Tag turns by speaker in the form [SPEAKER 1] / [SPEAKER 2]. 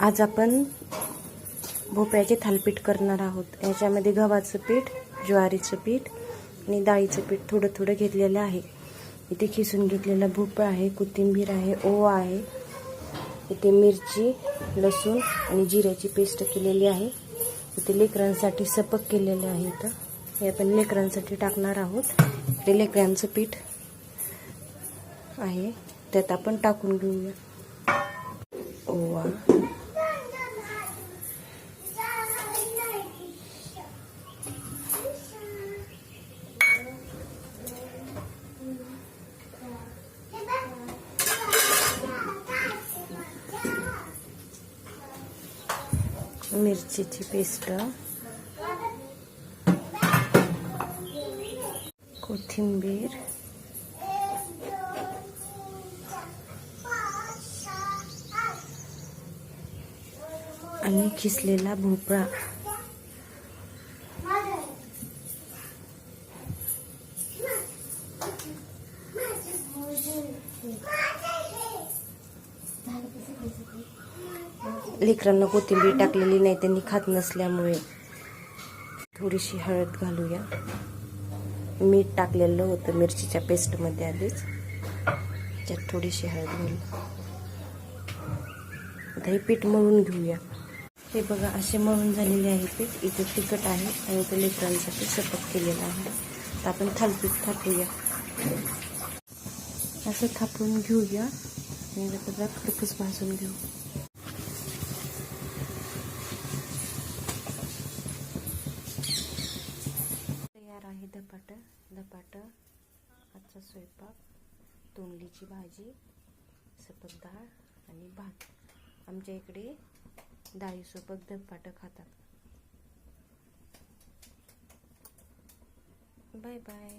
[SPEAKER 1] आज आपण भोपळ्याचे थालपीठ करणार आहोत. याच्यामध्ये गव्हाचं पीठ ज्वारीचं पीठ आणि डाळीचं पीठ थोडं थोडं घेतलेलं आहे. इथे खिसून घेतलेला भोपळा आहे कोथिंबीर आहे ओवा आहे. इथे मिरची लसूण आणि जिऱ्याची पेस्ट केलेली आहे. इथे लेकरांसाठी सपक केलेलं आहे इथं. हे आपण लेकरांसाठी टाकणार आहोत. इथे लेकरांचं पीठ आहे. त्यात आपण टाकून घेऊया. ओवा. मिरचीची पेस्ट. कोथिंबीर. आणि खिसलेला भोपळा. लेकरांना कोथिंबीर टाकलेली नाही त्यांनी खात नसल्यामुळे थोडीशी हळद घालूया. मीठ टाकलेलं होतं मिरचीच्या पेस्टमध्ये आधीच. त्यात थोडीशी हळद घालू. आता हे पीठ मळून घेऊया. हे बघा असे मळून झालेले आहे पीठ. इथे तिखट आहे आणि इथे लेकरांसाठी सपक केलेलं आहे. तर आपण थालपीठ थापूया. असं थापून घेऊया. आणि जरा खरपूस भाजून घेऊ तयार आहे धपाट धपाट आजचा स्वयंपाक तोंडलीची भाजी सपक डाळ आणि भात. आमच्या इकडे डाळीसोबत धपाट खातात. Bye bye.